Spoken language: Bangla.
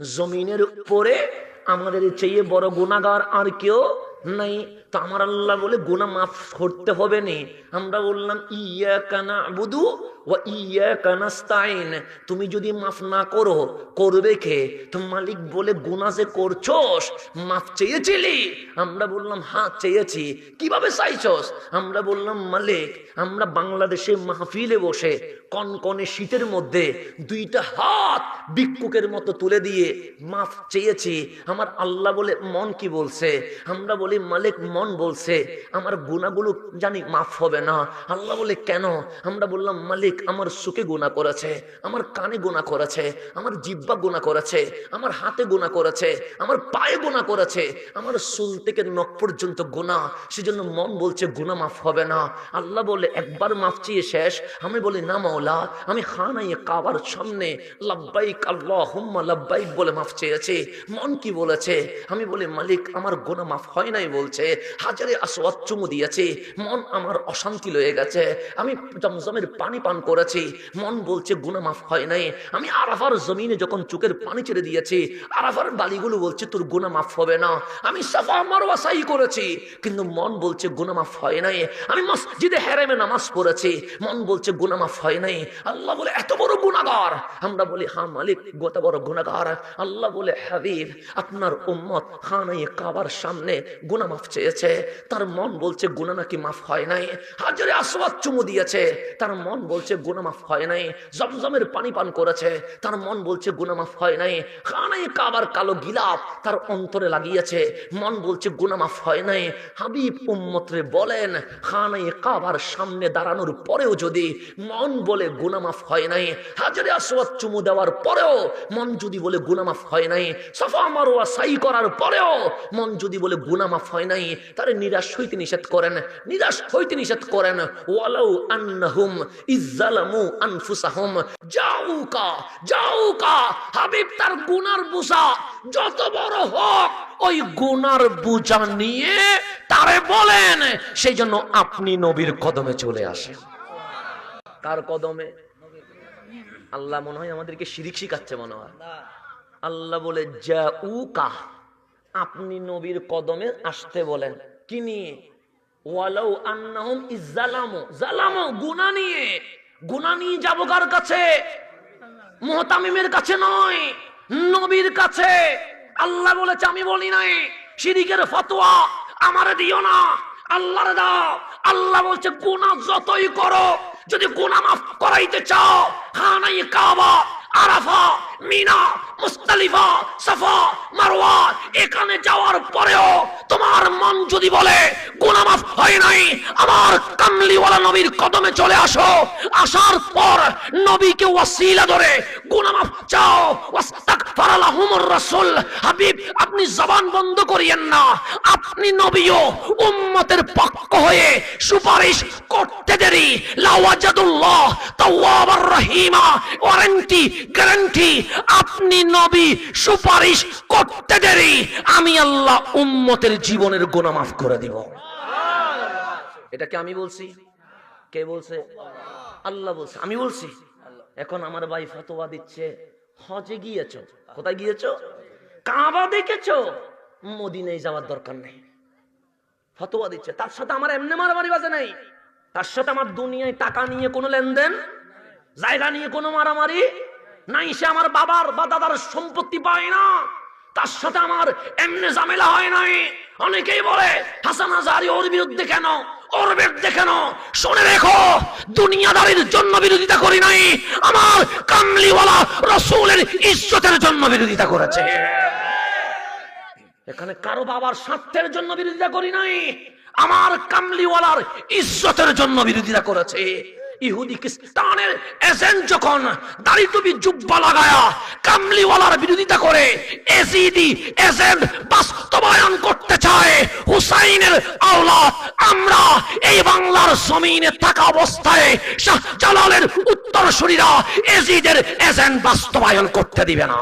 জমিনের উপরে আমাদের চেয়ে বড় গুণাগার আর কেউ নাই। তো আমার আল্লাহ বলে গুণা মাফ করতে হবে নি। আমরা বললাম, ইয়া কানা বুধু ও ইয়া কানাস্তাইন তুমি যদি মাফ না করো, করবে কে? তো মালিক বলে, গুনাহ যে করছোস, মাফ চেয়েছিলি? আমরা বললাম হ্যাঁ চেয়েছি। কীভাবে চাইছস? আমরা বললাম, মালিক, আমরা বাংলাদেশে মাহফিলে বসে কনকনে শীতের মধ্যে দুইটা হাত ভিক্ষুকের মতো তুলে দিয়ে মাফ চেয়েছি। আমার আল্লাহ বলে, মন কি বলছে? আমরা বলি, মালিক, মন বলছে। আমার গুণাগুলো জানি মাফ হবে না। আল্লাহ বলে, কেন? আমরা বললাম, মালিক আমার সুখে গুণা করেছে, আমার কানে গুণা করেছে, আমার জিব্বা গুণা করেছে, আমার হাতে গুণা করেছে, আমার পায়ে গুণা করেছে, আমার চুল থেকে নখ পর্যন্ত গুণা সেজন্য মন বলছে গুণা মাফ হবে না। আল্লাহ বলে, একবার মাফ চেয়ে শেষ। আমি বলি, না মাওলা, আমি খানাই কাবার সামনে লাব্বাইক আল্লাহ হুম্মা লাব্বাইক বলে মাফ চেয়েছি। মন কি বলেছে? আমি বলি, মালিক, আমার গোনা মাফ হয় নাই, বলছে। হাজারে আসওয়াত চুমু দিয়েছে, মন আমার অশান্তি লয়ে গেছে। আমি জমজমের পানি পান করেছি। মন বলছে, গুনা মাফ হয় নাই। আমি আরাফার জমিনে যখন চোখের পানি ছেড়ে দিয়েছি, আরাফার বালিগুলো বলছে, তোর গুনা মাফ হবে না। আমি সাফা মারওয়া সাই করেছি, কিন্তু মন বলছে, গুনা মাফ হয় নাই। আমি মসজিদে হেরেমে নামাজ পড়েছি, মন বলছে, গুনা মাফ হয় নাই। আল্লাহ বলে, এত বড় গুণাগার আমরা বলি, হা মালিক গত বড় গুনাগার আল্লাহ বলে, হাবিব, আপনার উম্মত খানাই কাবার সামনে গুনা মাফ চেয়েছে। তার মন বলছে, গুনা নাকি মাফ হয় নাই? হাজারে আসওয়াত চুমু দিয়েছে। তার মন বলছে গুনা মাফ হয় নাই। জমজমের পানি পান করেছে, তার মন বলছে গুনামাফ হয় নাই। খানাই কাবার কালো গিলাপ তার অন্তরে লাগিয়েছে, মন বলছে গুনামাফ হয় নাই। হাবিব উম্মতরে বলেন খানাই কাবার সামনে দাঁড়ানোর পরেও যদি মন বলে গুনামাফ হয় নাই, হাজারে আসওয়াত চুমু দেওয়ার পরেও মন যদি বলে গুনামাফ হয় নাই, সাফা মারোয়া সাই করার পরেও মন যদি বলে গুনামাফ হয় নাই, তারে নিরাশ হইতে নিষেধ করেন, নিরাশ হইতে নিষেধ করেন, ওয়ালাউ আন্নাহুম যাউকা হাবিব তার গুনার যত বড় হোক, ওই গুনার নিয়ে তারে বলেন সেই জন্য আপনি নবীর কদমে চলে আসেন। কার কদমে? আল্লাহ মনে হয় আমাদেরকে শিরিক শিখাচ্ছে মনে হয়। আল্লাহ বলে যা উকা আপনি নবীর কদমে আসতে বলেন। কি নিয়ে? ওয়ালাউ আন্নাহুম ইজ্জালামু জালামু, গুনাহ নিয়ে। গুনাহ নিয়ে যাব কার কাছে? মহতামিমের কাছে নয়, নবীর কাছে। আল্লাহ বলেছে, আমি বলি নাই শিরিকের ফতোয়া আমারে দিও না, আল্লাহর দাও। আল্লাহ বলছে গুণা যতই করো, যদি গুণা মাফ করাইতে চাও খানাই কাবা, আরাফা, মিনা মুস্তালিফা, সাফা, মারওয়া, এখানে যাওয়ার পরেও তোমার মন যদি বলে গুনাহ মাফ হয় নাই, আমার কামলিওয়ালা নবীর কদমে চলে আসো, আসার পর নবীকে ওয়াসিলা ধরে গুনাহ মাফ চাও, ওয়াস্তাগফার সুপারিশ করতে আমি আল্লাহ উম্মতের জীবনের গুনাহ মাফ করে দিব। এটা কি আমি বলছি? কে বলছে? আল্লাহ বলছে। আমি বলছি? এখন আমার ভাই ফতোয়া দিচ্ছে। হজে গিয়েছো, কোথায় গিয়েছো? কাবা দেখেছ? মদিনায় যাওয়ার দরকার নেই। ফতোয়া দিচ্ছে। তার সাথে আমার এমনি মারামারি বাজে নাই। তার সাথে আমার দুনিয়ায় টাকা নিয়ে কোনো লেনদেন, জায়গা নিয়ে কোনো মারামারি নাই। সে আমার বাবার বা দাদার সম্পত্তি পায় না। তার সাথে আমার এমনি ঝামেলা হয় নাই। অনেকেই বলে, হাসান হাজারি ওর বিরুদ্ধে কেন? ওর বিরুদ্ধে কেন? শুনে রেখো। দুনিয়াদারির জন্য বিরোধিতা করি নাই, আমার কামলিওয়ালা রসুলের ইজ্জতের জন্য বিরোধিতা করেছে। এখানে কারও বাবার স্বার্থের জন্য বিরোধিতা করি নাই, আমার কামলিওয়ালার ইজ্জতের জন্য বিরোধিতা করেছে। ইহুদি খ্রিস্টানের এজেন্ট যখন দাড়ি টুপি জুব্বা লাগায়া কামলিওয়ালার বিরোধিতা করে এসিডি এজেন্ট বাস্তবায়ন করতে চায় হুসাইনের আওলাদ। আমরা এই বাংলার জমিনে থাকা অবস্থায় শাহ জালালের উত্তরসূরিরা এজিদের এজেন্ট বাস্তবায়ন করতে দিবে না।